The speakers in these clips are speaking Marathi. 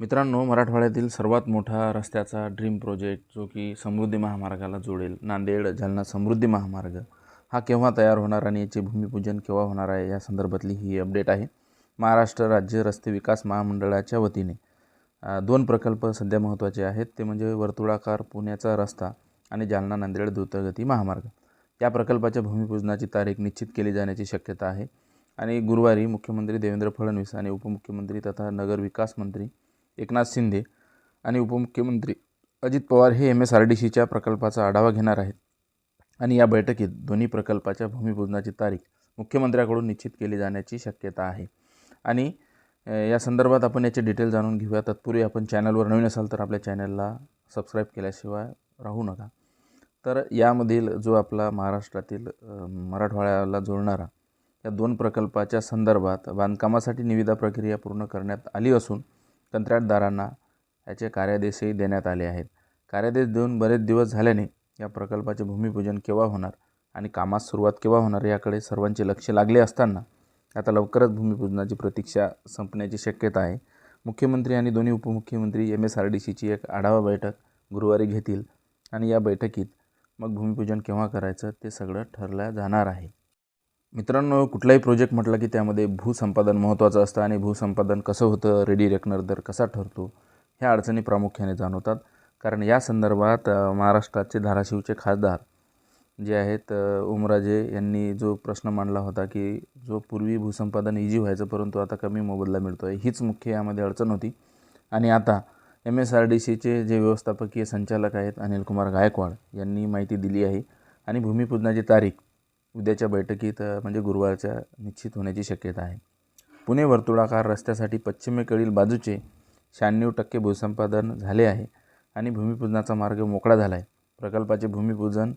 मित्रांनो मराठवाड्यातील सर्वात मोठा रस्त्याचा ड्रीम प्रोजेक्ट जो की समृद्धी महामार्गाला जोडेल नांदेड जालना समृद्धी महामार्ग हा केव्हा तयार होणार आणि याचे भूमिपूजन केव्हा होणार आहे या संदर्भातली ही अपडेट आहे. महाराष्ट्र राज्य रस्ते विकास महामंडळाच्या वतीने. दोन प्रकल्प सध्या महत्त्वाचे आहेत. ते म्हणजे वर्तुळाकार पुण्याचा रस्ता आणि जालना नांदेड द्रुतगती महामार्ग. या प्रकल्पाच्या भूमिपूजनाची तारीख निश्चित केली जाण्याची शक्यता आहे. आणि गुरुवारी मुख्यमंत्री देवेंद्र फडणवीस आणि उपमुख्यमंत्री तथा नगरविकास मंत्री एकनाथ शिंदे आणि उपमुख्यमंत्री अजित पवार हे एम एस आर डी सीच्या प्रकल्पाचा आढावा घेणार आहेत. आणि या बैठकीत दोन्ही प्रकल्पाच्या भूमिपूजनाची तारीख मुख्यमंत्र्याकडून निश्चित केली जाण्याची शक्यता आहे. आणि या संदर्भात आपण याचे डिटेल जाणून घेऊया. तत्पूर्वी आपण चॅनलवर नवीन असाल तर आपल्या चॅनलला सबस्क्राईब केल्याशिवाय राहू नका. तर यामधील जो आपला महाराष्ट्रातील मराठवाड्याला जोडणारा या दोन प्रकल्पाच्या संदर्भात बांधकामासाठी निविदा प्रक्रिया पूर्ण करण्यात आली असून कंत्राटदारांना याचे कार्यादेशही देण्यात आले आहेत. कार्यादेश देऊन बरेच दिवस झाल्याने या प्रकल्पाचे भूमिपूजन केव्हा होणार आणि कामास सुरुवात केव्हा होणार याकडे सर्वांचे लक्ष लागले असताना आता लवकरच भूमिपूजनाची प्रतीक्षा संपण्याची शक्यता आहे. मुख्यमंत्री आणि दोन्ही उपमुख्यमंत्री एम एस आर डी सीची एक आढावा बैठक गुरुवारी घेतील आणि या बैठकीत मग भूमिपूजन केव्हा करायचं ते सगळं ठरलं जाणार आहे. मित्रांनो कुठलाही प्रोजेक्ट म्हटलं की त्यामध्ये भूसंपादन महत्त्वाचं असतं आणि भूसंपादन कसं होतं रेडी रेकनर दर कसा ठरतो ह्या अडचणी प्रामुख्याने जाणवतात. कारण या संदर्भात महाराष्ट्राचे धाराशिवचे खासदार जे आहेत उमराजे ओमराजे यांनी जो प्रश्न मांडला होता की जो पूर्वी भूसंपादन इजी व्हायचं परंतु आता कमी मोबदला मिळतो आहे हीच मुख्य यामध्ये अडचण होती. आणि आता एम एस आर डी सीचे जे व्यवस्थापकीय संचालक आहेत अनिल कुमार गायकवाड यांनी माहिती दिली आहे. आणि भूमिपूजनाची तारीख उद्याच्या बैठकीत म्हणजे गुरुवारच्या निश्चित होण्याची शक्यता आहे. पुणे वर्तुळाकार रस्त्यासाठी पश्चिमेकडील बाजूचे शहाण्णव टक्के भूसंपादन झाले आहे आणि भूमिपूजनाचा मार्ग मोकळा झाला आहे प्रकल्पाचे भूमिपूजन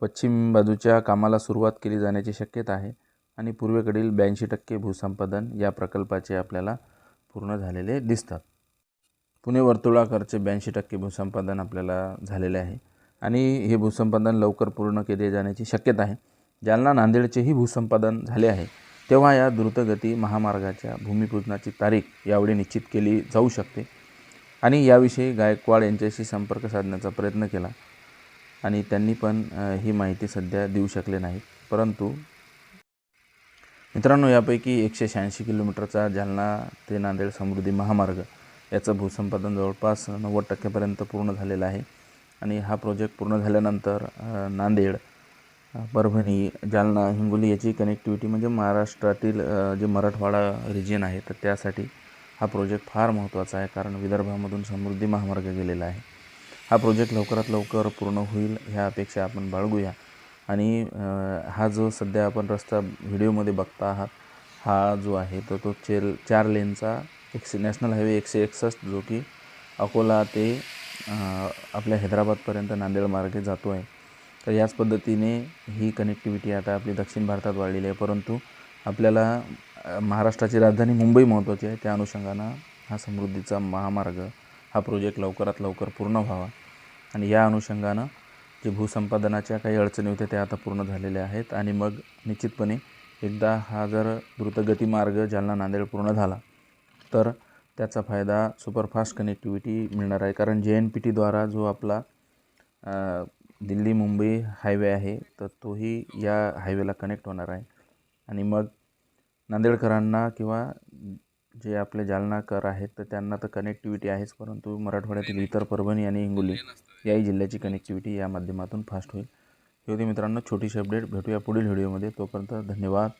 पश्चिम बाजूच्या कामाला सुरुवात केली जाण्याची शक्यता आहे आणि पूर्वेकडील ब्याऐंशी टक्के भूसंपादन या प्रकल्पाचे आपल्याला पूर्ण झालेले दिसतात. पुणे वर्तुळाकारचे ब्याऐंशी टक्के भूसंपादन आपल्याला झालेले आहे. आणि हे भूसंपादन लवकर पूर्ण केले जाण्याची शक्यता आहे. जालना नांदेडचेही भूसंपादन झाले आहे. तेव्हा या द्रुतगती महामार्गाच्या भूमिपूजनाची तारीख यावेळी निश्चित केली जाऊ शकते. आणि याविषयी गायकवाड यांच्याशी संपर्क साधण्याचा प्रयत्न केला. आणि त्यांनी पण ही माहिती सध्या देऊ शकले नाही परंतु मित्रांनो यापैकी एकशे शहाऐंशी किलोमीटरचा जालना ते नांदेड समृद्धी महामार्ग याचं भूसंपादन जवळपास नव्वद टक्क्यापर्यंत पूर्ण झालेलं आहे. आणि हा प्रोजेक्ट पूर्ण झाल्यानंतर नांदेड परभणी जालना हिंगोली याची कनेक्टिव्हिटी म्हणजे महाराष्ट्रातील जे मराठवाडा रिजियन आहे तर त्यासाठी हा प्रोजेक्ट फार महत्त्वाचा आहे. कारण विदर्भामधून समृद्धी महामार्ग गेलेला आहे. हा प्रोजेक्ट लवकरात लवकर पूर्ण होईल ह्या अपेक्षा आपण बाळगूया. आणि हा जो सध्या आपण रस्ता व्हिडिओमध्ये बघता आहात हा जो आहे तर तो चेल चार लेनचा एकशे नॅशनल हायवे एकशे एकसष्ट जो की अकोला ते आपल्या हैदराबादपर्यंत नांदेड मार्गे जातो आहे तर याच पद्धतीने ही कनेक्टिव्हिटी आता आपली दक्षिण भारतात वाढलेली आहे. परंतु आपल्याला महाराष्ट्राची राजधानी मुंबई महत्त्वाची आहे. त्या अनुषंगानं हा समृद्धीचा महामार्ग हा प्रोजेक्ट लवकरात लवकर पूर्ण व्हावा. आणि या अनुषंगानं जे भूसंपादनाच्या काही अडचणी होत्या त्या आता पूर्ण झालेल्या आहेत. आणि मग निश्चितपणे एकदा हा जर द्रुतगती मार्ग जालना नांदेड पूर्ण झाला तर त्याचा फायदा सुपरफास्ट कनेक्टिव्हिटी मिळणार आहे. कारण जे एन पी टीद्वारा जो आपला दिल्ली मुंबई हायवे आहे तर तोही या हायवेला कनेक्ट होणार आहे. आणि मग नांदेडकरांना किंवा जे आपले जालनाकर आहेत तर त्यांना तर कनेक्टिव्हिटी आहेच परंतु मराठवाड्यातील इतर परभणी आणि हिंगोली याही जिल्ह्याची कनेक्टिव्हिटी या माध्यमातून फास्ट होईल. हे होते मित्रांनो छोटीशी अपडेट भेटूया पुढील व्हिडिओमध्ये. तोपर्यंत धन्यवाद.